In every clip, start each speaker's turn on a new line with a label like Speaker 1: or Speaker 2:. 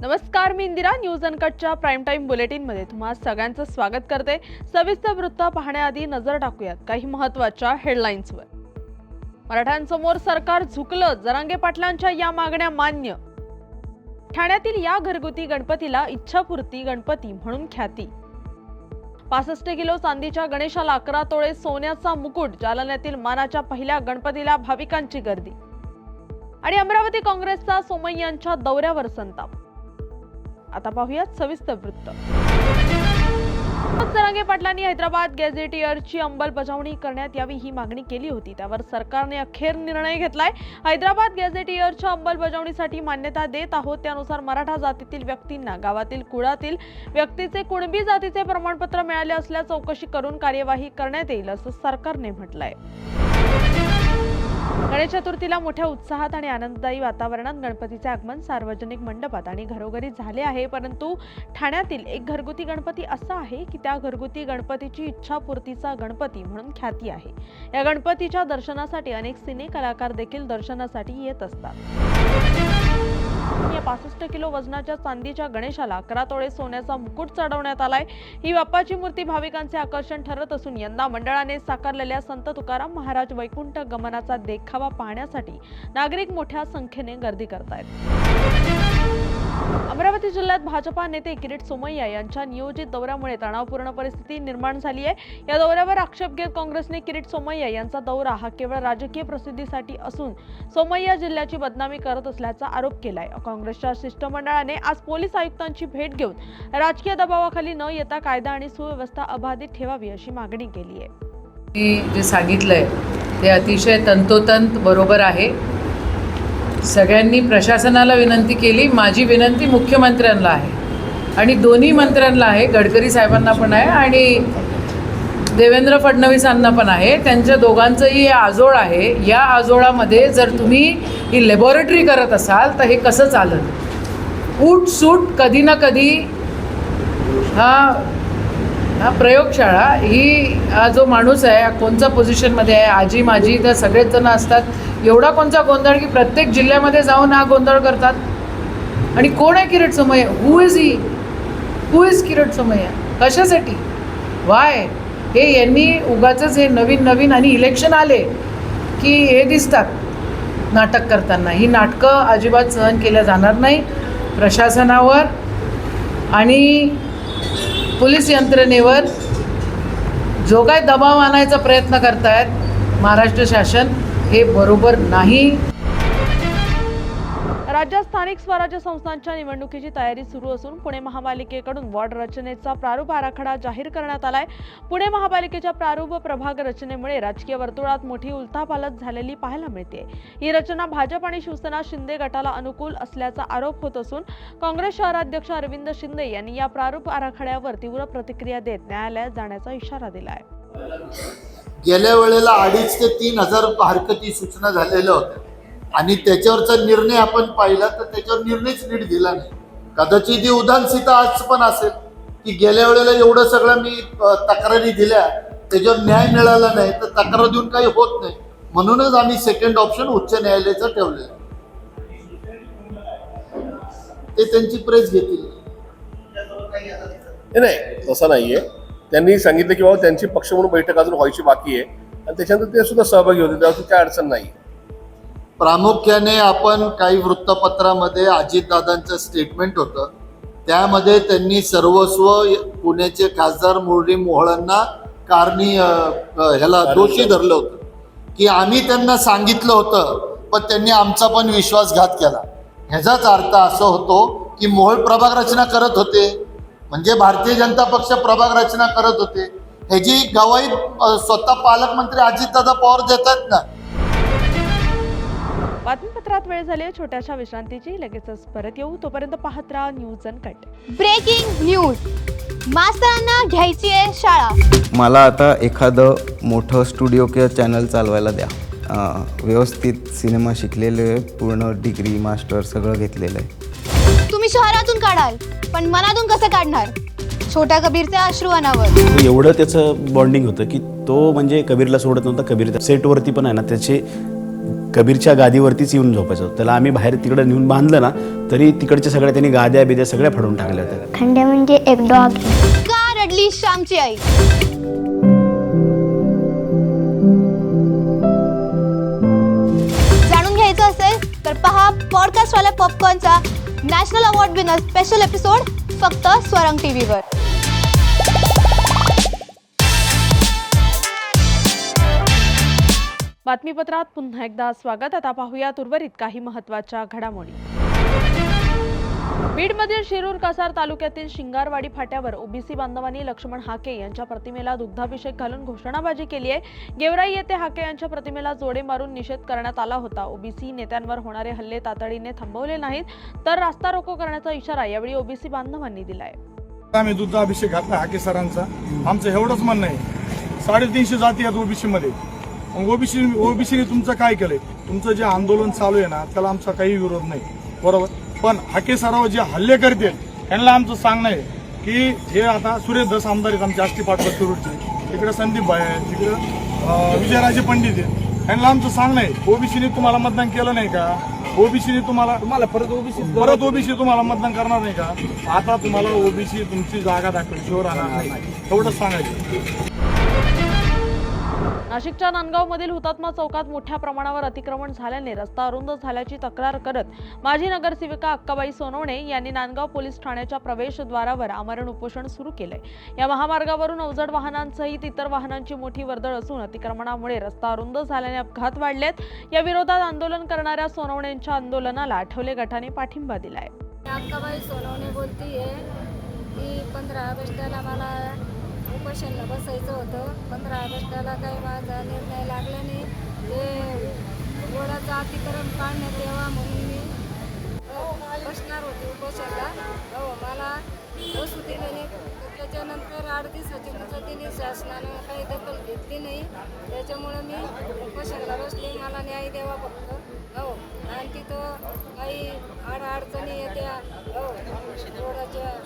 Speaker 1: नमस्कार मी इंदिरा न्यूज अनकटच्या प्राईम टाईम बुलेटिनमध्ये तुम्हा सगळ्यांचं स्वागत करते. सविस्तर वृत्त पाहण्याआधी नजर टाकूयात काही महत्त्वाच्या हेडलाईन्सवर मराठ्यांसमोर सरकार झुकलं जरांगे पाटलांच्या या मागण्या मान्य. ठाण्यातील या घरगुती गणपतीला इच्छापूर्ती गणपती म्हणून ख्याती. पासष्ट किलो चांदीच्या गणेशाला अकरा तोळे सोन्याचा मुकुट जालन्यातील मानाच्या पहिल्या गणपतीला भाविकांची गर्दी. आणि अमरावती काँग्रेसचा सोमय्यांच्या दौऱ्यावर संताप. आता पाहूयात सविस्तर वृत्त. जरांगे पाटलांनी हैदराबाद गॅझेटियरची अंमलबजावणी करण्यात यावी ही मागणी केली होती. त्यावर सरकारने अखेर निर्णय घेतलाय. हैदराबाद गॅझेटियरच्या अंमलबजावणीसाठी मान्यता देत आहोत. त्यानुसार मराठा जातीतील व्यक्तींना गावातील कुळातील व्यक्तीचे कुणबी जातीचे प्रमाणपत्र मिळाले असल्यास चौकशी करून कार्यवाही करण्यात येईल असं सरकारने म्हटलंय. गणेश चतुर्थीला मोठ्या उत्साहात आणि आनंददायी वातावरणात गणपतीचे आगमन सार्वजनिक मंडपात आणि घरोघरी झाले आहे. परंतु ठाण्यातील एक घरगुती गणपती असा आहे की त्या घरगुती गणपतीची इच्छापूर्तीचा गणपती म्हणून ख्याती आहे. या गणपतीच्या दर्शनासाठी अनेक सिने कलाकार देखील दर्शनासाठी येत असतात. या पासष्ट किलो वजनाच्या चांदीच्या गणेशाला अकरा तोळे सोन्याचा मुकुट चढवण्यात आलाय. ही बाप्पाची मूर्ती भाविकांचे आकर्षण ठरत असून यंदा मंडळाने साकारलेल्या संत तुकाराम महाराज वैकुंठ गमनाचा देखावा पाहण्यासाठी नागरिक मोठ्या संख्येने गर्दी करतायत. अमरावती जिल्ह्यात भाजपा नेते किरीट सोमय्या यांच्या नियोजित दौऱ्यामुळे तणावपूर्ण परिस्थिती निर्माण झाली आहे. या दौऱ्यावर आक्षेप घेत काँग्रेसने किरीट सोमय्या यांचा दौरा हा केवळ राजकीय प्रसिद्धीसाठी असून सोमय्या जिल्ह्याची बदनामी करत असल्याचा आरोप केलाय. काँग्रेसच्या शिष्टमंडळाने आज पोलीस आयुक्तांची भेट घेऊन राजकीय दबावाखाली न येता कायदा आणि सुव्यवस्था अबाधित ठेवावी अशी मागणी केली आहे.
Speaker 2: मी जे सांगितलंय ते अतिशय तंतोतंत बरोबर आहे. सगळ्यांनी प्रशासनाला विनंती केली. माझी विनंती मुख्यमंत्र्यांना आहे. आणि दोन्ही मंत्र्यांना आहे. गडकरी साहेबांना पण आहे आणि देवेंद्र फडणवीसांना पण आहे. त्यांच्या दोघांचंही हे आजोळ आहे. या आजोळामध्ये जर तुम्ही ही लॅबॉरेटरी करत असाल तर हे कसं चालत उठसूट कधी ना कधी हा हा प्रयोगशाळा ही हा जो माणूस आहे कोणचा पोझिशनमध्ये आहे? आजी माझी तर सगळेच जण असतात. एवढा कोणता गोंधळ की प्रत्येक जिल्ह्यामध्ये जाऊन हा गोंधळ करतात? आणि कोण आहे Kirit Somaiya? Who is he who is Kirit Somaiya? कशासाठी? वाय हे यांनी उगाचंच हे नवीन नवीन आणि इलेक्शन आले की हे दिसतात. नाटक करताना. ही नाटकं अजिबात सहन केल्या जाणार नाही. प्रशासनावर आणि पोलीस यंत्रणेवर जो काय दबाव आणायचा प्रयत्न करतायत महाराष्ट्र शासन हे बरोबर नाही.
Speaker 1: राज्यात स्थानिक स्वराज्य संस्थांच्या निवडणुकीची तयारी सुरू असून पुणे महापालिकेकडून वॉर्ड रचनेचा प्रारूप आराखडा जाहीर करण्यात आलाय. पुणे महापालिकेच्या प्रारूप प्रभाग रचनेमुळे राजकीय वर्तुळात मोठी उलथापालथ झालेली पाहायला मिळते ही रचना भाजप आणि शिवसेना शिंदे गटाला अनुकूल असल्याचा आरोप होत असून काँग्रेस शहराध्यक्ष अरविंद शिंदे यांनी या प्रारूप आराखड्यावर तीव्र प्रतिक्रिया देत न्यायालयात जाण्याचा इशारा दिलाय.
Speaker 3: गेल्या वेळेला अडीच ते तीन हजार हरकती सूचना झालेल्या होत्या. आणि त्याच्यावरचा निर्णय आपण पाहिला तर त्याच्यावर निर्णयच नीट दिला नाही. कदाचित ही उदाहरणसीता आज पण असेल की गेल्या वेळेला एवढं सगळं मी तक्रारी दिल्या त्याच्यावर न्याय मिळाला नाही तर तक्रार देऊन काही होत नाही. म्हणूनच आम्ही सेकंड ऑप्शन उच्च न्यायालयाचं ठेवलेलं ते त्यांची प्रेस घेतील.
Speaker 4: नाही तसं नाहीये. त्यांनी सांगितलं की बाबा त्यांची पक्ष म्हणून बैठक अजून व्हायची बाकी आहे. आणि त्याच्यानंतर ते सुद्धा सहभागी होते त्यावरती काय अडचण नाही.
Speaker 3: प्रामुख्याने आपण काही वृत्तपत्रामध्ये अजितदादांचं स्टेटमेंट होतं. त्यामध्ये त्यांनी सर्वस्व पुण्याचे खासदार मुरली मोहळांना कारणी ह्याला दोषी धरलं होतं. की आम्ही त्यांना सांगितलं होतं पण त्यांनी आमचा पण विश्वासघात केला. ह्याचाच अर्थ असं होतो की मोहोळ प्रभाग रचना करत होते. म्हणजे भारतीय जनता पक्ष प्रभाग रचना करत होते. ह्याची गवाही अ, स्वतः पालकमंत्री अजितदादा पवार देतात ना?
Speaker 1: बातमीपत्रात वेळ झाली आहे. छोट्याशा विश्रांतीची. लगेचच परत येऊ. तोपर्यंत पाहत राहा न्यूज अनकट
Speaker 5: ब्रेकिंग न्यूज. मास्तरांना घ्यायची आहे शाळा.
Speaker 6: मला आता एखादं मोठं स्टुडिओ किंवा चॅनल चालवायला द्या. व्यवस्थित सिनेमा शिकलेले आहे, पूर्ण डिग्री मास्टर सगळं घेतलेलं आहे.
Speaker 5: तुम्ही शहरातून काढाल. पण मनातून कसं काढणार? छोट्या कबीरचे अश्रू अनावर
Speaker 7: एवढं त्याचं बॉन्डिंग होतं की तो म्हणजे कबीरला सोडत नव्हता कबीर सेटवरती पण आहे ना त्याचे कबीरच्या गादीवरतीच येऊन झोपायचो. त्याला आम्ही बाहेर तिकडं नेऊन बांधलं ना तरी तिकडच्या सगळ्या त्यांनी गाद्या बिद्या सगळ्या फाडून टाकल्या होत्या.
Speaker 8: खंड्या म्हणजे एक डॉग
Speaker 5: का रडली श्यामची आई? जाणून घ्यायचं असेल तर पहा पॉडकास्ट वाल्या पॉपकॉर्नचा national award winner special episode फक्त स्वरंग टीव्हीवर.
Speaker 1: बातमीपत्रात पुन्हा एकदा स्वागत. आता पाहूयात उर्वरित काही महत्त्वाच्या घडामोडी. बीडमधील शिरूर कसार तालुक्यातील शिंगारवाडी फाट्यावर ओबीसी बांधवांनी लक्ष्मण हाके यांच्या प्रतिमेला दुग्धाभिषेक घालून घोषणाबाजी केली आहे. गेवराई येथे हाके यांच्या प्रतिमेला जोडे मारून निषेध करण्यात आला होता. ओबीसी नेत्यांवर होणारे हल्ले तातडीने थांबवले नाहीत तर रास्ता रोको करण्याचा इशारा यावेळी ओबीसी बांधवांनी दिलाय.
Speaker 9: आम्ही दुग्धाभिषेक घातला हाके सरांचा. आमचं एवढंच म्हणणं आहे. साडेतीनशे जाती आहेत ओबीसी मध्ये मग ओबीसी ओबीसीने तुमचं काय केलंय? तुमचं जे आंदोलन चालू आहे ना त्याला आमचा काही विरोध नाही. बरोबर? पण हाके सरावर जे हल्ले करतील त्यांना आमचं सांगणं आहे की हे आता सुरेश दस आमदार आहेत आमच्या आष्टी पाटकर शिरूरचे तिकडे संदीप भाई आहे तिकडे विजयराजे पंडित आहेत. त्यांना आमचं सांगणं आहे ओबीसीने तुम्हाला मतदान केलं नाही का? ओबीसीने तुम्हाला तुम्हाला परत ओबीसी परत ओबीसी तुम्हाला मतदान करणार नाही का? आता तुम्हाला ओबीसी तुमची जागा दाखवल्याशिवाय राहणार नाही. एवढंच सांगायचं.
Speaker 1: नाशिकच्या नांदगावमधील हुतात्मा चौकात मोठ्या प्रमाणावर अतिक्रमण झाल्याने रस्ता अरुंद झाल्याची तक्रार करत माजी नगरसेविका अक्काबाई सोनवणे यांनी नांदगाव पोलीस ठाण्याच्या प्रवेशद्वारावर आमरण उपोषण सुरू केलंय. या महामार्गावरून अवजड वाहनांसहित इतर वाहनांची मोठी वर्दळ असून अतिक्रमणामुळे रस्ता अरुंद झाल्याने अपघात वाढलेत. या विरोधात आंदोलन करणाऱ्या सोनवणेंच्या आंदोलनाला आठवले गटाने पाठिंबा दिलाय.
Speaker 10: अक्काबाई सोनवणे बोलतीये. की पंधरा ऑगस्टला मला उपोषणला बसायचं होतं. पंधरा ऑगस्टला काही माझा निर्णय लागला नाही. ते गोडाचं अतिक्रम काढण्यात यावा म्हणून मी बसणार होते उपोषणला हो मला बसू दिलं नाही. त्याच्यानंतर आठ दिवसाची मुदतीने शासनानं काही दखल घेतली नाही. त्याच्यामुळं मी उपोषणला बसले. मला न्याय द्यावा फक्त. हो आणि तिथं काही अडचणी येत्या. हो रोडाच्या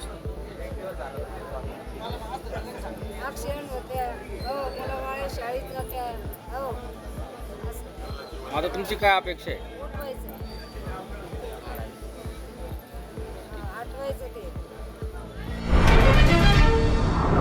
Speaker 11: आता तुमची काय अपेक्षा आहे?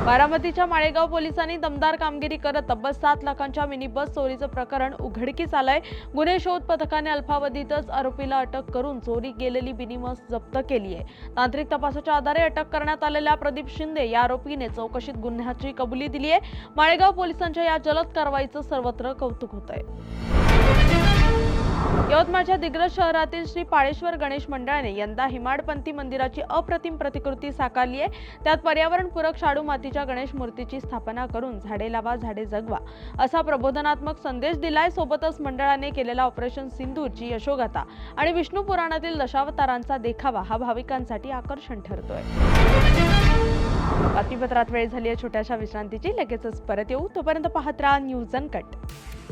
Speaker 1: बारामतीच्या माळेगाव पोलिसांनी दमदार कामगिरी करत तब्बल सात लाखांच्या मिनी बस चोरीचं प्रकरण उघडकीस आलंय. गुन्हे शोध पथकाने अल्पावधीतच आरोपीला अटक करून चोरी गेलेली मिनी बस जप्त केली आहे तांत्रिक तपासाच्या आधारे अटक करण्यात आलेल्या प्रदीप शिंदे या आरोपीने चौकशीत गुन्ह्याची कबुली दिली आहे माळेगाव पोलिसांच्या या जलद कारवाईचं सर्वत्र कौतुक होत आहे यवतमाळच्या दिग्रज शहरातील श्री पाळेश्वर गणेश मंडळाने यंदा हिमाडपंथी मंदिराची अप्रतिम प्रतिकृती साकारली आहे. त्यात पर्यावरणपूरक शाडू मातीच्या गणेश मूर्तीची स्थापना करून झाडे लावा झाडे जगवा असा प्रबोधनात्मक संदेश दिलाय. सोबतच मंडळाने केलेला ऑपरेशन सिंदूरची यशोगाथा आणि विष्णू पुराणातील दशावतारांचा देखावा हा भाविकांसाठी आकर्षण ठरतोय. बातमीपत्रात वेळ झाली आहे छोट्याशा विश्रांतीची. लगेचच परत येऊ. तोपर्यंत पाहत राहा न्यूज अनकट.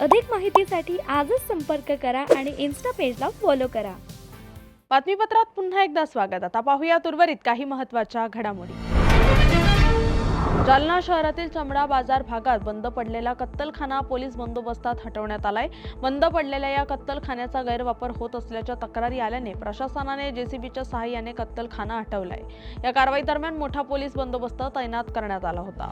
Speaker 8: अधिक माहितीसाठी आजच संपर्क करा आणि इन्स्टा पेजला फॉलो करा.
Speaker 1: बातमीपत्रात पुन्हा एकदा स्वागत. आता पाहूयात उर्वरित काही महत्त्वाच्या घडामोडी. जालना शहरातील चमडा बाजार भागात बंद पडलेला कत्तलखाना पोलीस बंदोबस्तात हटवण्यात आलाय. बंद पडलेल्या या कत्तलखान्याचा गैरवापर होत असल्याच्या तक्रारी आल्याने प्रशासनाने जेसीबीच्या सहाय्याने कत्तलखाना हटवलाय. या कारवाई दरम्यान मोठा पोलीस बंदोबस्त तैनात करण्यात आला होता.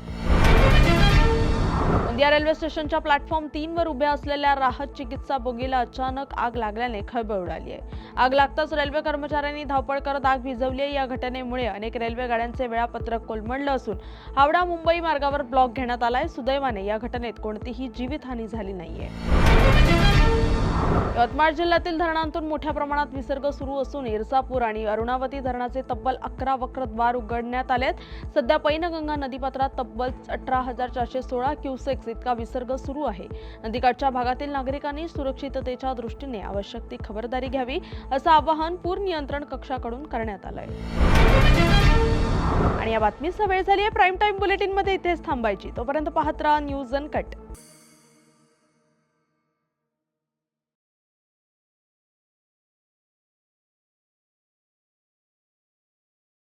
Speaker 1: गोंदिया रेल्वे स्टेशनच्या प्लॅटफॉर्म तीन वर उभ्या असलेल्या राहत चिकित्सा बोगीला अचानक आग लागल्याने खळबळ उडाली आहे. आग लागताच रेल्वे कर्मचाऱ्यांनी धावपळ करत आग विझवली आहे. या घटनेमुळे अनेक रेल्वे गाड्यांचे वेळापत्रक कोलमडलं असून हावडा मुंबई मार्गावर ब्लॉक घेण्यात आलाय. सुदैवाने या घटनेत कोणतीही जीवितहानी झाली नाहीये. यवतमाळ जिल्ह्यातील धरणांतून मोठ्या प्रमाणात विसर्ग सुरू असून इरसापूर आणि अरुणावती धरणाचे तब्बल अकरा वक्र द्वार उघडण्यात आलेत. सध्या पैनगंगा नदीपात्रात तब्बल अठरा हजार चारशे सोळा क्युसेक्स इतका विसर्ग सुरू आहे. नदीकाठच्या भागातील नागरिकांनी सुरक्षिततेच्या दृष्टीने आवश्यक ती खबरदारी घ्यावी असं आवाहन पूर नियंत्रण कक्षाकडून करण्यात आलंय. आणि या बातमीचा वेळ झाली आहे. प्राईम टाईम बुलेटिनमध्ये इथेच थांबायची. तोपर्यंत पाहत राहा न्यूज अन कट